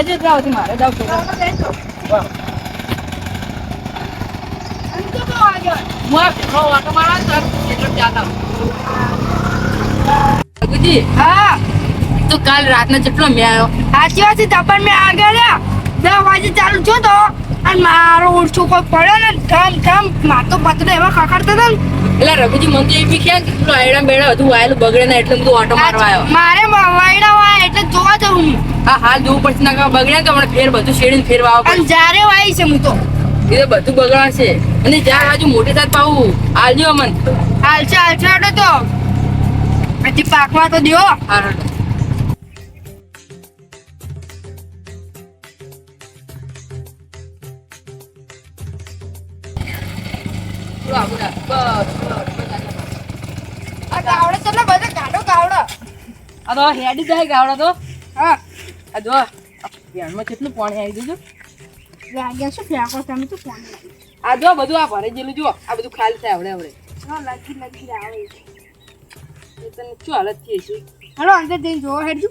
મારે જાવ તો. તો. હું તો કાલ રાતના કેટલો મેં આવ્યો સાચી વાત છે તપન મેં આગળ. દસ વાગે ચાલુ તો અને મારો ઓળછો કોઈ પડ્યો ને ઠમ ઠમ માર તો પતરા એવા ખખડતા હતા એટલે રઘુજી મને તો એ બી ખ્યાલ કે પેલું આયડા બેડા બધું વાયેલું બગડે ને એટલે બધું ઓટો મારવા આવ્યો. મારે વાયડા હોય જાઉં હું. હા હાલ જોવું પડશે ના કે તો હમણાં ફેર બધું શેડીને ફેરવા આવવા અને જારે વાય છે હું તો. એ તો બધું બગડાશે. અને જ્યાં બાજુ મોટી થાય પાવું હાલજો અમન. હાલશે હાલશે હટો તો. હજી પાકવા તો દો હા આ ગાવડે એટલે બધા ગાડો ગાવડો. આ તો હેડી જાય ગાવડા તો. આ જો ધ્યાનમાં કેટલું પાણી આવી દીધું લાગ્યા શું ફેંકો તમે તો ફોન આ જો બધું આ ભરે જેલું જો આ બધું ખાલી થાય આવડે આવડે. લખી લગી આવે એ તને શું હાલત થઈ છે? હલો અંદર જઈને જોવો હેડજો.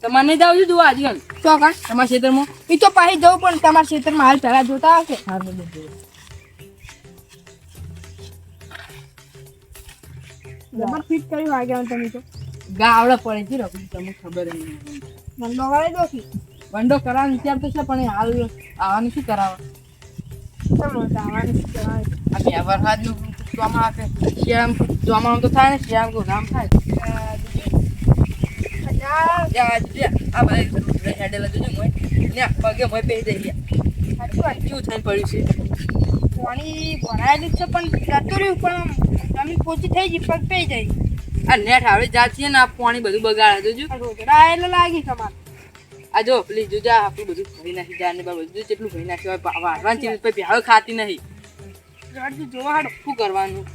તમારે જાવ છું જોવા આજકાલ તો કાં તમારા ખેતરમાં એ તો પાછી જવું પણ તમારા ક્ષેત્રમાં હાલ પહેલા જોતા આવશે હા બધું જબર ફિટ વાગ્યા તમે તો. ગાવડા પડે છે રઘુ તમને ખબર નહીં. ધંધો વાળે દોખી ધંધો કરાવવાનો વિચાર તો છે પણ હાલ આવવાનું શું કરાવવા તમે આવવાનું શું કહેવાય આ બે વરસાદનું ચોમા આપે શિયાળામાં ચોમાનું તો થાય ને શિયાળામાં નામ થાય. પગે મોય પે સાચી વાત. શું થઈને પડ્યું છે? પાણી ભરાયેલું છે પણ જતું રહ્યું પણ જમીન પોચી થઈ ગઈ પગ પે જાય. આ નેટ આવડી જાત છે ને આ પાણી બધું બગાડે જોજો. એટલે લાગી તમારે. આ જો પેલી જોજો આપણું બધું ભરી નાખી જાય ને બધું જેટલું ભરી નાખ્યું હોય વાળવાની ચીજ પછી હવે ખાતી નહીં. જોવા હાડો. શું કરવાનું?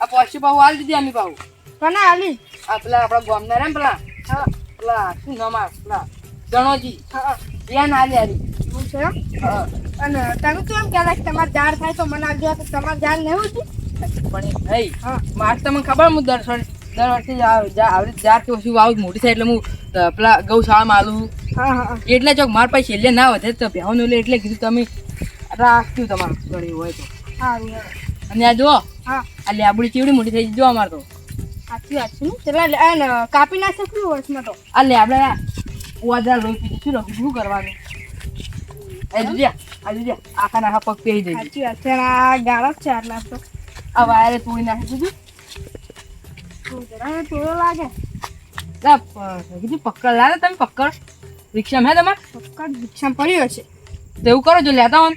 આ પોસ્ટ પાઉં હાલ દીધી અમે પાઉં કોને હાલી આ પેલા આપણા ગામના રે પેલા. હા. પેલા શું નામ આ? પેલા ગણોજી હા. ત્યાં હાલી લે હારી. છે અને તમે કેમ એમ કહેતા કે તમારે જાણ થાય તો મને આવજો તો તમારે જાણ નહીં હોતી પણ એ હા મારે તમને ખબર હું દર દર વર્ષે આવડી ચાર કે ઓછું આવું મોટી થાય એટલે હું પેલા ગૌશાળામાં આલું હા હા એટલે ચોક માર પાસે છેલ્લે ના વધે તો ભેવાનું એટલે એટલે કીધું તમે રાખ્યું તમારું ગળ્યું હોય તો. હા. અને આ જુઓ હા. આ લેબડી ચીવડી મોટી થઈ જો અમાર તો. ને? કાપી નાખશે કેટલું વર્ષમાં તો? આ લેબડા ઓદરા લોહી પીધી શું લખું શું કરવાનું? આજુ જોજે આ જોજે આખા નાખા પગ પહેરી દઈ સાચી વાત છે આ ગાળો આટલા તો. આ વાયરે તોડી નાખી દીધું લાગે. કીધું પકડ લાવે તમે પકડ રિક્ષામાં હે તમારે? પક્કા રિક્ષામાં પડ્યો છે. તો એવું કરો જો લેતા હો.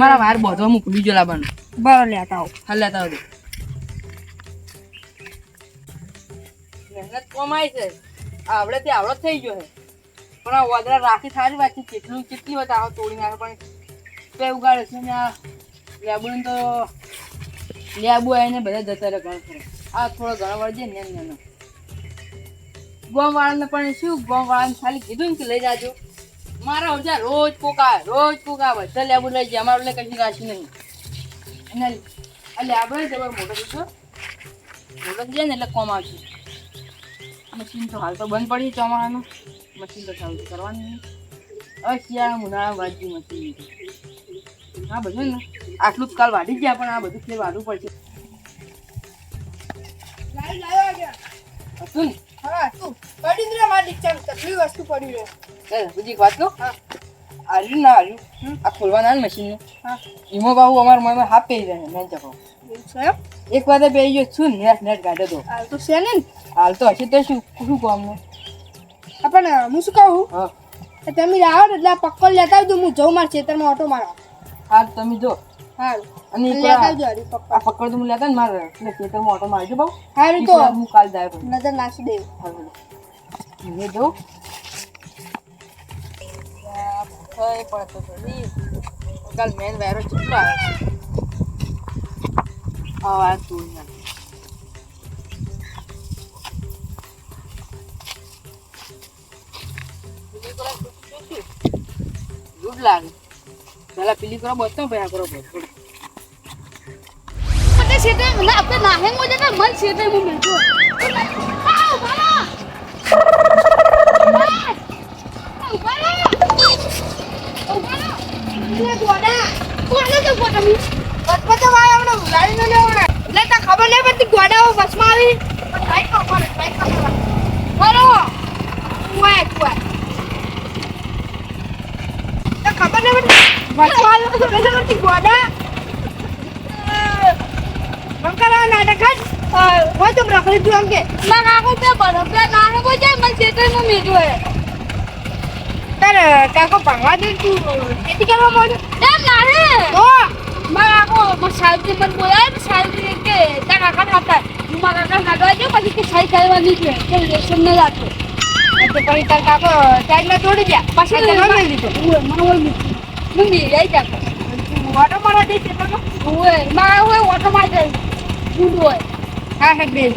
મારા વાયર બોધવા હું ભૂલી જો લાવવાનું. બરો લેતા આવો. હાલ લેતા આવજો. મહેનત કમાય છે. આવડે તે આવડો થઈ ગયો છે. પણ આ વાદળા રાખી સારી વાત છે કેટલું કેટલી વાત આવો તોડી નાખે પણ તો ઉગાડે છે ને આ લેબુને તો લેબુ આવીને બધા જતા રહે ઘણો ખરો. આ થોડો ઘણો વળજે ને એમ ને ગોમ વાળાને પણ શું ગોમ વાળાને ખાલી કીધું ને કે લઈ જાજો. મારા ઓજા રોજ કોકા રોજ કોકા બધા લેબુ લઈ જાય, અમારું લે કશું રાશી નહીં. અને આ આપણે જબર મોટો દીધો મોટો જાય ને એટલે કોમ આવશે. મશીન તો હાલ તો બંધ પડી ચોમાસાનું મશીન તો ચાલુ કરવાનું હવે શિયાળા ઉનાળા વાજ્યું મશીન હા, બધું ને? આટલું જ કાલ વાઢી ગયા પણ આ બધું ફેર વાઢવું પડશે. ને હા તું પડી જ રે મારી રિક્ષા કેટલી વસ્તુ પડી રહે. એ બીજી એક વાત કહું? હા. આર્યું ના આર્યું? આ ખોલવાના ને મશીનનું હા. ઈમો બાબુ અમારા મનમાં હાફ પહેરી રહ્યા મેં ચકો એક વાર પહેરી ગયો છું નેટ નેટ કાઢ્યો તો. હાલ તો છે ને. હાલ તો હશે તો શું શું કહું અમને? પણ હું શું કહું? હા. તમે આવો એટલે આ પક્કડ લેતા આવજો હું જઉં મારા ખેતરમાં ઓટો મારવા. હાલ તમે જો. હારું અને લેતા વાર પકડ તો લેતા ને મારે. એટલે ખેતરમાં ઓટો મારજો બાબુ હારું તો. હું કાલ જાય નજર નાખી દે. હારું. થઈ પડતો તો ઈ. કાલ મેન વાયરો કેટલો આવે તું ના દૂધ લાગે. પેલા પેલી કરો બચતો ભાઈ આ કરો બચતો મને શેતે મને આપણે નાહે મો જને મન શેતે મો મેજો આવ બાલા આવ બાલા આવ ગોડા કોને તો ગોડા મી બચપા તો ભાઈ આપણે ઉડાડી ન લેવડે એટલે તા ખબર નહીં પડતી ગોડાઓ બસમાં આવી ટ્રાય કરો ટ્રાય કરો બોલો ઓય ઓય ખબર નહીં પડતી આવી તો નહીં પડતી ગોડા બંકરા નાટક જ હોય તો રખડી તું એમ કે ના કાકો તે બરફલા નાનો કોઈ જાય મને ચેતરમાં મેજો હે તારે કાકો ભણવા દે તું ખેતી કરવા માંડ્યો એમ નાને તો મારા મને સાહેબજી મને બોલાય ને સાહેબજી કે તારા કાકા હતા હું મારા કાકા નાગવા ગયો પછી કે સાઈ કરવાની છે કે લેશન ન મને ઓય મીઠું હું મી જાતો વાટો મારા દે ખેતરમાં હોય મારા હોય ઓટો માં જાય. ગુડ હોય. હા હા બેન.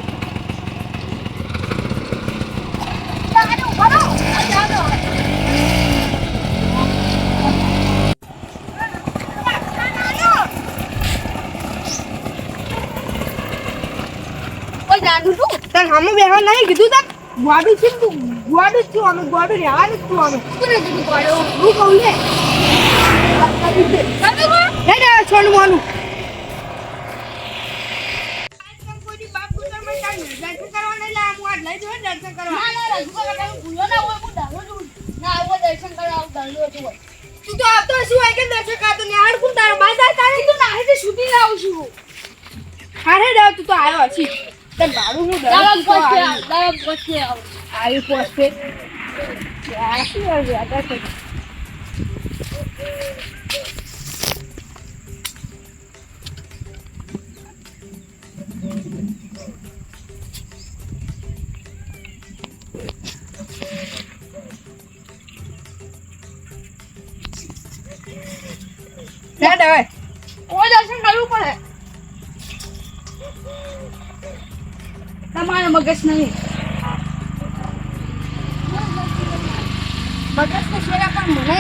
સામે બેહવા નહીં કીધું ગોડું છે તું? ગોડું છું અમે ગોડું રહેવાનું છું અમે કોને કીધું હું કહું ને તમે કો હે ને છોડું માનું ના ના રજૂ કરવા તમે ભૂલો ના હોય હું ડાલો છું ના આવો દર્શન કરવા આવું ડાલો છું હોય તું તો આવતો શું હોય કે દર્શક આતો ને હાડ કું તારો બાય તાર તું ના છું. હારે રે તું તો આવ્યો. છી તને હું પછી આવ્યું. દાવા પછી આવું આવી પોસ્ટે આ શું આવી તમારે મગજ નહીં મગજ તો શેરા પણ મને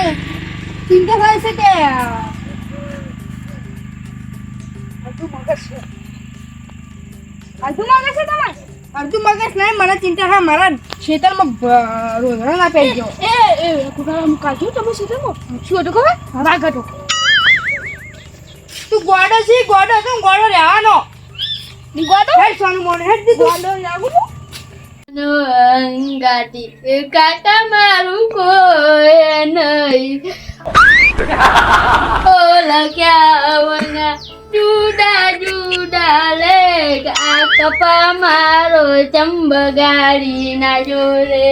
ચિંતા થાય છે કે અડધું મગજ છે અડધું મગજ છે તમારે અડધું મગજ નહીં મને ચિંતા થાય મારા ખેતરમાં રોજડો ના પડી ગયો એ એ કુકારા તમે સીધો શું હતું ખબર હતો તું ગોડો છે ગોડો તું ગોડો રહેવાનો ગોડો? હેડ સોનું મોને હેડ દીધું. ગોડો લાગુ ગાતી કાકા મારું કોઈ નહીં. ઓલા ક્યાવના જુદા જુદા લે આ કપા મારો ચંબગાડી ના જોરે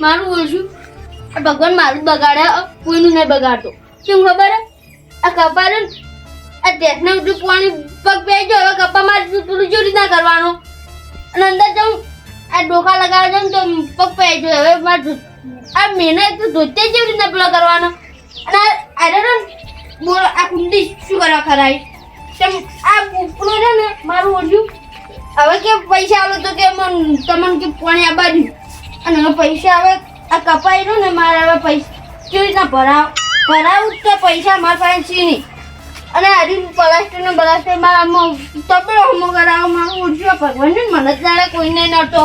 મારું ઓછું. આ ભગવાન મારું બગાડ્યા બગાડે કોઈનું નહીં બગાડતો. કેમ ખબર હે? આ કપા આ ટેકના ઉઠું પાણી પગ બે જો, હવે કપા મારે પેલું ચોરી ના કરવાનો? અને અંદર જાઉં, આ ડોકા લગાવે જાઉં તો પગ પે જો, હવે મારે આ મહેનત ધોતે જેવી રીતના પેલા કરવાનો? અને અરે બોલ, આ કુંડી શું કરવા ખરાય? તેમ આ ઉપલો છે ને, મારું ઓછું. હવે કે પૈસા આવે તો કે મન તમને કે પાણી આ બાજુ? અને હવે પૈસા આવે, આ કપાઈ ને, મારે હવે પૈસા કેવી રીતના ભરાવ ભરાવું તો પૈસા મારા પાસે છે નહીં. અને હરી પ્લાસ્ટર ને પ્લાસ્ટર મારા તબેલો હમો કરાવો મારો ઉઠ્યો ભગવાન ને મને જ કોઈને નતો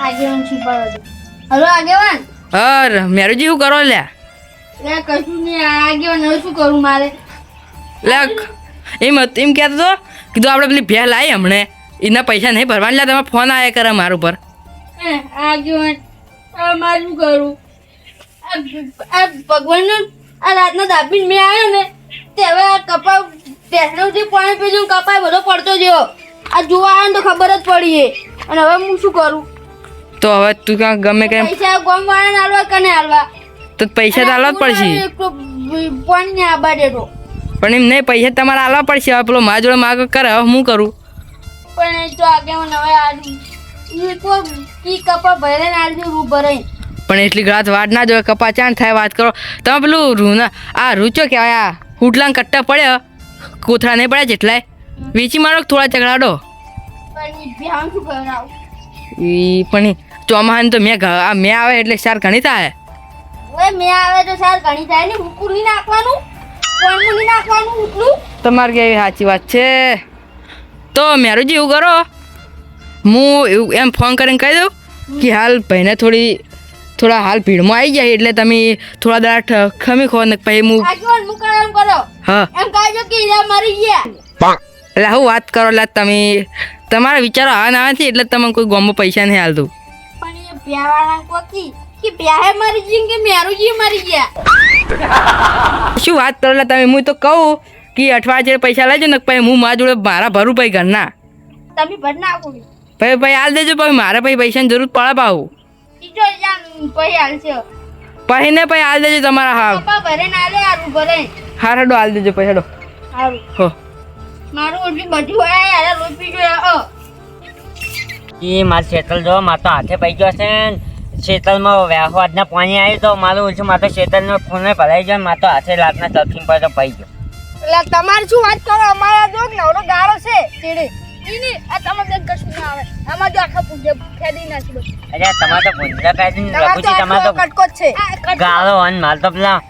આગેવાન છીપાડો હલો આગેવાન? અર મેરુજી શું કરો લ્યા? લે કશું નહીં આ આગેવાન હવે શું કરું મારે? લે એમ એમ કહેતો તો કીધું આપણે પેલી ભેલ આવી હમણે. એના પૈસા નહીં ભરવાના લે તમે ફોન આવ્યા કરે મારું પર આગેવાન મારું કરું ભગવાનનો આ રાતના દાબીને મેં આવ્યો ને તે હવે આ કપા ટેકનોથી પાણી પીધું કપાય બધો પડતો ગયો. આ જોવા આવ્યો તો ખબર જ પડી એ અને હવે હું શું કરું? તો હવે તું કાંક ગમે કેમ? પૈસા ગોમ વાળાને હાલવા કને હાલવા? તો પૈસા તો હાલવા પડશે. પણ ને આબા દેતો પણ એમ નહીં પૈસા તમારે હાલવા પડશે. હવે પેલો મારા જોડે માગ કરે હવે હું કરું? પણ એ તો આગળ હવે આ ઈ કપા ભરે ને આલજો રૂ ભરાઈ. પણ એટલી રાત વાડ ના જોવે કપા ચાંદ થાય વાત કરો. તમે પેલું રૂના આ રૂચો કહેવાય આ હુટલાં કટ્ટા પડ્યો કોથળા નહીં પડ્યા જેટલાય. વેચી મારો થોડા ચગડાડો એ પણ ઈ ચોમાહાની તો મેં આ મેં આવે એટલે સાર ઘણી થાય. મેં આવે તો સાર ઘણી થાય ને હુકુર નહીં નાખવાનું? કોણ નાખવાનું ઉટલું તમારે કેવી સાચી વાત છે. તો મેરુજી એવું કરો. હું એમ ફોન કરીને કહી દઉં કે હાલ ભાઈને થોડી થોડા હાલ ભીડમાં આવી જાય એટલે તમે થોડા દાડા ઠ- ખમી ખો ને પછી હું હા. એમ કહેજો કે હીરા મરી ગયા. એટલે હું વાત કરો એટલે તમે તમારા વિચારો આ ના નથી એટલે તમે કોઈ ગોમમાં પૈસા નહીં હાલતું. પણ એ પ્યાવાળા કોકી કે પ્યાહે મરી ગઈ કે મેરુજી મરી ગયા? શું વાત કરો એટલે તમે હું તો કહું કે અઠવાડિયે પૈસા લેજો ને પછી હું મારા જોડે મારા ભરું પછી ઘરના. તમે ભર નાખો. પછી પછી હાલ દેજો પછી મારે પછી પૈસાની જરૂર પડે પાવું ઈજો જાન કોઈ હાલશે પછી ને પછી દેજો તમારા હા પપ્પા ભરે ના લે આરું ભરે. હાર હેડો હાલ દેજો પછી હેડો. સારું હો. મારું ઓછી બધું હોય યાર રોજ પીજો અ એ મારે શેતલ જો મારે તો હાથે પડી ગયો છે શેતલમાં વ્યાહો આજના પાણી આવ્યું તો મારું ઓછું મારે તો શેતલનો ખૂને ભરાઈ ગયો ને મારે તો હાથે રાતના તરફીન પર તો પડી ગયો. એટલે તમારે શું વાત કરો? અમારા જો નવરો ગાળો છે ચીડી. ઈની આ તમે બેન કશું ના આવે. આમાં જો આખા પૂજે ખેડી નાખી બધું અરે તમારે તો ભૂંડા કાઢીને તમારે તો રઘુજી તો કટકો છે. ગાળો અને મારે તો પેલા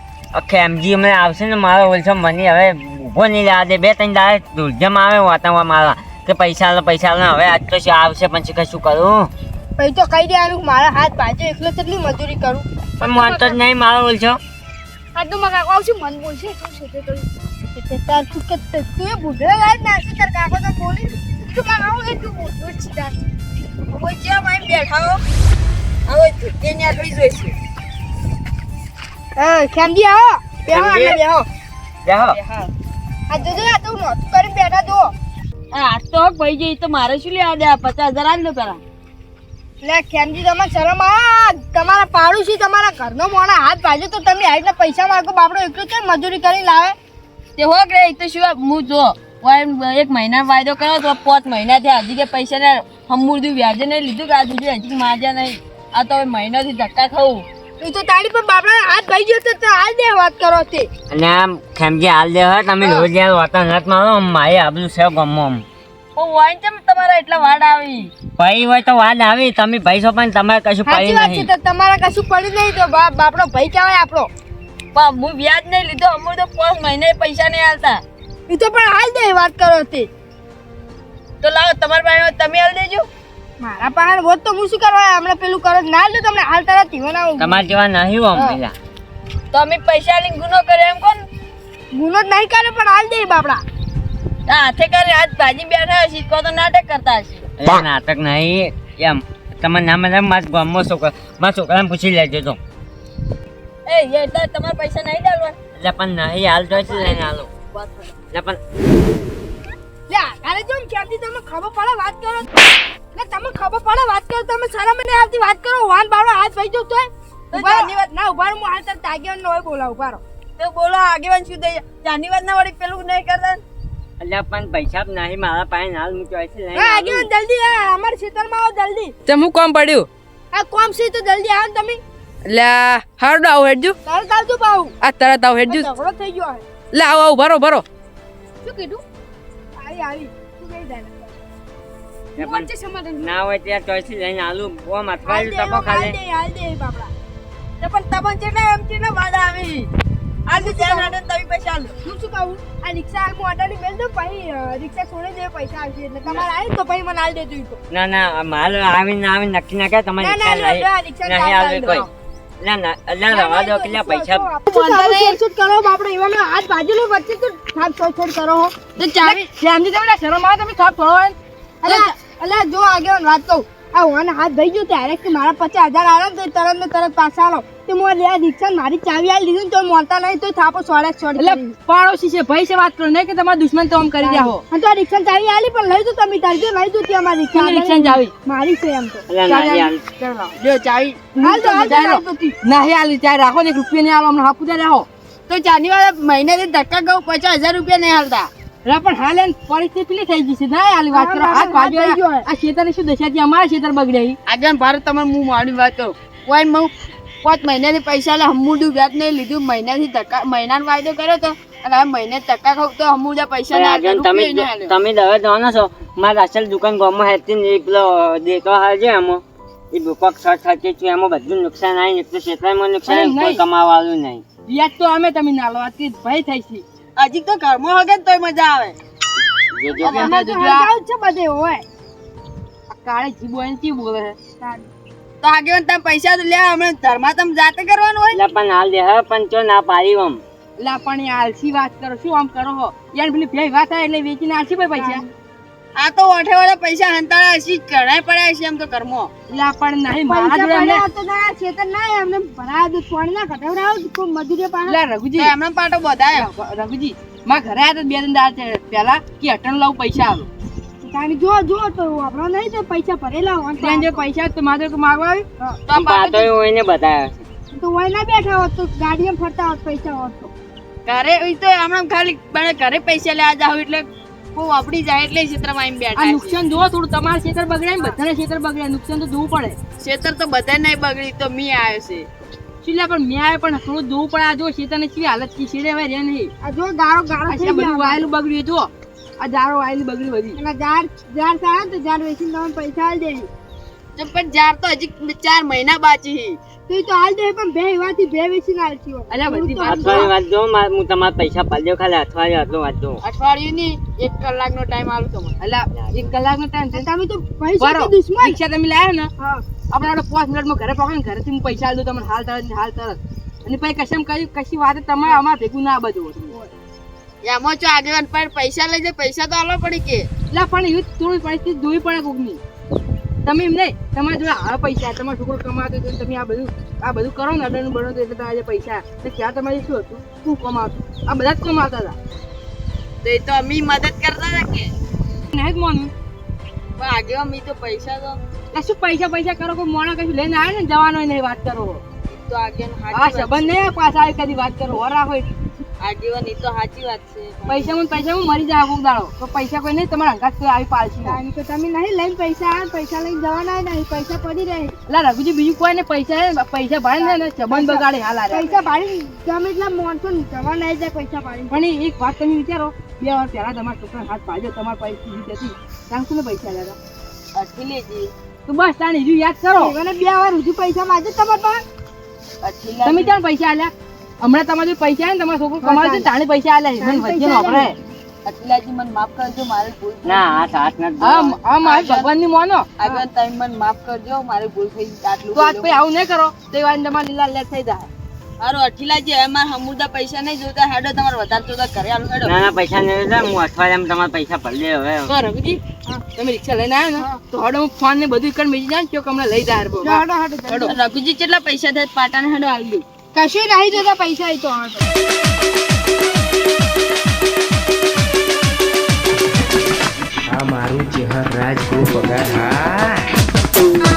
ખેમજી હમણાં આવશે ને મારો ઓછો મને હવે ઊભો નહીં લેવા દે બે ત્રણ દાડે દુર્જમ આવે વાતાવરણ મારા કે પૈસા લો પૈસા લો હવે આજ તો આવશે પછી કશું કરું? પછી તો કહી દેવાનું મારા હાથ બાજુ એકલો કેટલી મજૂરી કરું? પણ માનતો જ નહીં મારો ઓછો આ તો મારા કાકો આવશે મન બોલશે શું છે તે તો? તું કે તું એ બુઢે લાઈ નાખી તાર કાકો તો બોલી એટલું છે છે ખેમજી આવો બેહો ખેમજી? આગળ આ જોજો આ તું નોતું કરીને બેઠા જો આ તો ભાઈ જઈ તો મારે શું લેવા દે પચાસ હજાર આજ દો પેલા લે ખેમજી તમે શરમ આ તમારા પાડોશી તમારા ઘરનો મોણા હાથ ભાજે તો તમે આ પૈસા માંગો બાપડો એકલો કેમ મજૂરી કરીને લાવે તે હો કે એ તો શું હું જો એક મહિના વાયદો કર્યો તો પાંચ મહિના થયા હજી કે પૈસા ને હમુરદું વ્યાજે નહીં લીધું કે આ સુધી હજી માજ્યા નહીં. આ તો હવે મહિનાથી ધક્કા ખાવું એ તો તાળી પર બાપડા હાથ ભાઈ ગયો તો તો હાલ દે વાત કરો તે. અને આમ ખેમજી હાલ દે હે તમે રોજ યાર વાતા નત મારો મારે આબલું છે ગમો આમ. ઓ વાઈન કેમ તમારા એટલા વાડ આવી? ભાઈ હોય તો વાડ આવી તમે ભાઈ છો પણ તમારે કશું પડી નહીં. તો તમારા કશું પડી નહીં તો બાપ બાપડો ભાઈ કહેવાય આપણો. પણ હું વ્યાજ નહીં લીધો અમુર તો પાંચ મહિને પૈસા નહીં આલતા. એ તો પણ હાલ દે વાત કરો તે. તો લાવો તમારા પાસે તમે હાલ દેજો. મારા પાસે હોત તો હું શું કરવા હમણાં પેલું કરો ના લ્યો તમને હાલ તારા થી ના તમારે જેવા નહીં આમ હા. પેલા તો અમે પૈસા લઈને ગુનો કરે એમ કોણ? ગુનો જ નહીં કરે પણ હાલ દે બાપડા. આ હાથે કરે આજ ભાજી બેઠા હશે કો તો નાટક કરતા હશે. એટલે નાટક નહીં એમ. તમે ના મને મારા ગામમાં છોકરા મારા છોકરાને પૂછી લેજો તો. એ એટલે તમારા પૈસા નહીં ડાલવા. એટલે પણ નહીં હાલ જોઈ છે લઈને હાલો એટલે પણ લે અરે જો ક્યાંથી તમે ખબર પડે વાત કરો? એટલે તમે ખબર પડે વાત કરો તમે શરમ મને આવતી વાત કરો વાન બાવડો હાથ ભાઈ જો તોય. તો ઊભા જાની વાત- ના ઊભા રહો, હું હાલ તાર તાગ્યો ન હોય બોલા ઉભારો તો બોલો આગેવાન શું થઈ જાની વાત ના વળી પેલું નહીં કરતા પણ પૈસા નહીં મારા પાસે હાલ હું ચોઈસ લઈને આગેવાન જલ્દી આ અમારા ખેતરમાં આવો જલ્દી. તે હું કોમ પડ્યું? આ કોમ છે તો જલ્દી આવો ને તમે. એટલે હારડો આવો હેડજો. તરત આવજો આ તરત આવો હેડજો. ઝઘડો થઈ ગયો. લે આવો આવો ભરો ભરો શું કીધું? આવી આવી તું કઈ જાય વચ્ચે સમાધાન ના હોય ત્યાં ચોઈસ લઈને આલું. બહુ હાલ મથવાયું દે હાલ દે હાલ દે બાપડા. તો પણ તમને કેટલા એમ કેટલા વાદ આવી. આજે ધ્યાન હાટે તમે પૈસા લો હું શું કહું? આ રિક્ષા હું અડાડી મેલ દઉં પછી રિક્ષા છોડે દે પૈસા આવશે એટલે તમારે આવી તો પછી મને હાલ દેજો ના ના માલ આવીને આવીને નક્કી ના કરે તમારે ના, ના, રિક્ષા ના, ના ના દો કેટલા પૈસા? કરો? બાપડો એવાનો હાથ બાજુનો વચ્ચે તો થાપ છોડ છોડ કરો? હો તો ચાવી શ્યામજી તમને શરમ આવે તમે આગળ વાત કહું. આ વાન હાથ ભાઈ ગયો ત્યારે કે મારા પચાસ હજાર આવે ને તો તરત ને તરત પાછા આલો. તે મોર લે રિક્ષા મારી ચાવી આલી દીધી તો મોરતા નહીં તો થાપો સોળે છોડ એટલે પાડોશી છે ભાઈ છે વાત કરો નહીં કે તમારા દુશ્મન તો આમ કરી રહ્યા હો. અને તો આ રિક્ષા ચાવી આલી પણ લઈ દો તમે તારી જો લઈ દો ત્યાં મારી રિક્ષા રિક્ષા ચાવી? મારી છે એમ તો. ના લ્યો ચાવી. હાલ તો હાલ દો, હાલ ત્યાં રાખો ને એક રૂપિયા નહીં હાલો હમણાં ત્યાં રાખો તો જાન્યુઆરી મહિને મહિનાથી ધક્કા ગઉ પચાસ હજાર રૂપિયા નહીં હાલતા. એટલે પણ હાલ એને પરિસ્થિતિ પેલી થઈ ગઈ છે. ના હાલી વાત કરો. હાથ હાથ બાજુ ગયો. આ ખેતરની શું દશા હતી અમારા ખેતર બગડ્યા આગળ ભારત તમે હું મારી વાત કહું વાઈન હું પાંચ મહિનાથી પૈસા લે હમુડું વ્યાજ નહીં લીધું. મહિનાથી ધક્કા મહિનાનો વાયદો કર્યો તો અને હવે મહિને ટકા ખાવ તો હમુડા પૈસા ના તમે. તમે દવા જાણો છો. મારા અસલ દુકાન ગામમાં હતી ને પેલો દેતો હાલ છે એમાં એ દુપક શર્ટ થતી છે એમાં બધું નુકસાન આવી તો ક્ષેત્રમાં નુકસાન કોઈ નહીં. કમાવાનું નહીં. વ્યાજ તો અમે તમે ના લો આથી ભાઈ થાય છે. હજી તો ઘરમાં હગે ને તોય મજા આવે. કાળે જીબો એને ચી બોલે તો આગેવાન તમે પૈસા તો લે હમણાં ધર્મા તમે જાતે કરવાનું હોય એટલે પણ હાલ દે હે પણ ચો ના પાડી આમ. એટલે પણ આલસી વાત કરો શું આમ કરો હો? યાર પેલી ભેગ વાત થાય એટલે વેચીને આલસી ભાઈ પૈસા? આ તો ઓઠે વાળા પૈસા હંતાળા હશે ઘણા પડ્યા છે એમ તો કર્મો એટલે પણ નહીં મારા જોડે એમને- તો ના છે તો ના એમને ભરા દે પાણી ના કઢાવડાવો તો મજૂરી પાસે એટલે રઘુજી. એમને પાટો બધાય. રઘુજી માં ઘરે આવ્યા તો બે દિન દાળ છે પહેલા કે અટણ લાવ પૈસા આલો. તારી જો જો તો આપણો નહીં તો પૈસા ભરેલા હોય. ત્યાં જે પૈસા તો મારે તો માગવા આવી. તો પાટો એને બતાવ્યા છે. તો હોય ના બેઠા હોત તો ગાડીમાં ફરતા હોત પૈસા હોત તો. ઘરે એ તો હમણાં ખાલી ઘરે પૈસા લેવા જાવ એટલે બહુ વાપરી જાય એટલે ક્ષેત્રમાં આવીને બેઠા નુકસાન જોવો થોડું તમારા ક્ષેત્ર બગડે બધાને ક્ષેત્ર બગડે નુકસાન તો જોવું પડે. ક્ષેત્ર તો બધા નહીં બગડી તો મી આવ્યો છે. છેલ્લા પણ મેં આવ્યો પણ થોડું જોવું પડે. આ જો ક્ષેત્રની કેવી હાલત કી છેડે હવે રે નહીં. આ જો ગારો ગારો છે બધું વાયેલું બગડ્યું જો આ જારો વાયેલી બગડી બધી. અને ઝાડ ઝાડ સારા તો ઝાડ વેચીને તમે પૈસા આવી દે તો પણ જાર તો હજી ચાર મહિના બાકી છે તો હાલ દે પણ બે એવાથી બે વેચી આલતી હોય. અલ્યા બધી વાત અઠવાડિયે વાત જો હું તમારા પૈસા પાડ્યો ખાલી અઠવાડિયે આટલો વાત જો. અઠવાડિયું ની એક કલાકનો ટાઈમ આલું તમને. અલ્યા એક કલાકનો ટાઈમ તમે તો પૈસા દુશ્મન. પૈસા તમે લાયા ને? આપણે પાંચ મિનિટમાં ઘરે પકડીને ઘરેથી હું પૈસા આપી દઉં તમને હાલ તરત ને હાલ તરત. અને પછી કશમ કહ્યું કશી વાત તમારે અમારે ભેગું ના બધું એમાં જો આગેવાન પણ પૈસા લઈ જાય પૈસા તો આલો પડી કે. એટલે પણ એવી થોડી પરિસ્થિતિ જોવી પડે કોકની. તમે એમ નહીં તમારા જોડે આ પૈસા તમારો છોકરો કમાતો હતો તમે આ બધું આ બધું કરો ને અડનું બનો એટલે તમારા પૈસા. તો ત્યાં તમારે શું હતું? શું કમાતું આ બધા જ કમાતા હતા. તો એ તો અમે મદદ કરતા હતા કે? નહીં જ મોનું. પણ આગળ અમે તો પૈસા તો શું પૈસા પૈસા કરો કોઈ મોણા કશું લઈને આવે ને જવાનો નહીં વાત કરો? તો આગેવાન આ સંબંધ નહીં પાછા આવી કદી વાત કરો હોરા હોય આગેવાન એ તો સાચી વાત છે પૈસા માં પૈસા માં મરી જાય કોક દાડો. તો પૈસા કોઈ નહીં તમારા અંગાત કોઈ આવી પાલશી ના તો તમે નહીં લઈને પૈસા આવે પૈસા લઈને જવાના નહીં પૈસા પડી રહે. એટલે રઘુજી બીજું કોઈ ને પૈસા હે, પૈસા ભાડે ને સંબંધ બગાડે હાલ આ પૈસા ભાડી ગમે એટલા માણસો ને જવા નહીં જાય પૈસા ભાડી પણ એક વાત તમે વિચારો બે વાર પહેલા તમારા છોકરા હાથ પાડ્યો તમારા પરિસ્થિતિ હતી ત્યાં ને પૈસા લેતા અખિલેજી તો બસ તાને હજુ યાદ કરો. અને બે વાર હજુ પૈસા માગે તમારા પાસે. તમે ત્યાં પૈસા આલ્યા? હમણાં તમારે જો પૈસા આવે ને તમારા છોકરો? કમાવે છે ને તાણે પૈસા આલ્યા મને વચ્ચે વાપરે. અટલાજી મને માફ કરજો મારે ભૂલ ના હાથ હાથ ના હા હા મારે ભગવાનની માનો. આગળ તમે મને માફ કરજો મારે ભૂલ થઈ આટલું તો આજ પછી આવું નહીં કરો. તે વાત તમારે લીલા લે થઈ જાય. મારો અઠીલાજી હવે મારા હમુદા પૈસા નહીં જોતા હેડો તમારે વધારે જોતા કરે આલો હેડો. ના ના પૈસા નહીં જોતા હું અઠવાડિયામાં તમારા પૈસા ભરી દે હવે. તો રઘુજી તમે રિક્ષા લઈને આવ્યો ને તો હડો હું ફોન ને બધું કરી મેજી જાય ને હમણાં લઈ જાય હડો હડો. હડો. રઘુજી કેટલા પૈસા થાય? પાટાને હેડો આવી દઉં. કશું નહીં જોતા પૈસા એ તો આ મારું ચેહર રાજ ગો પગાર હા.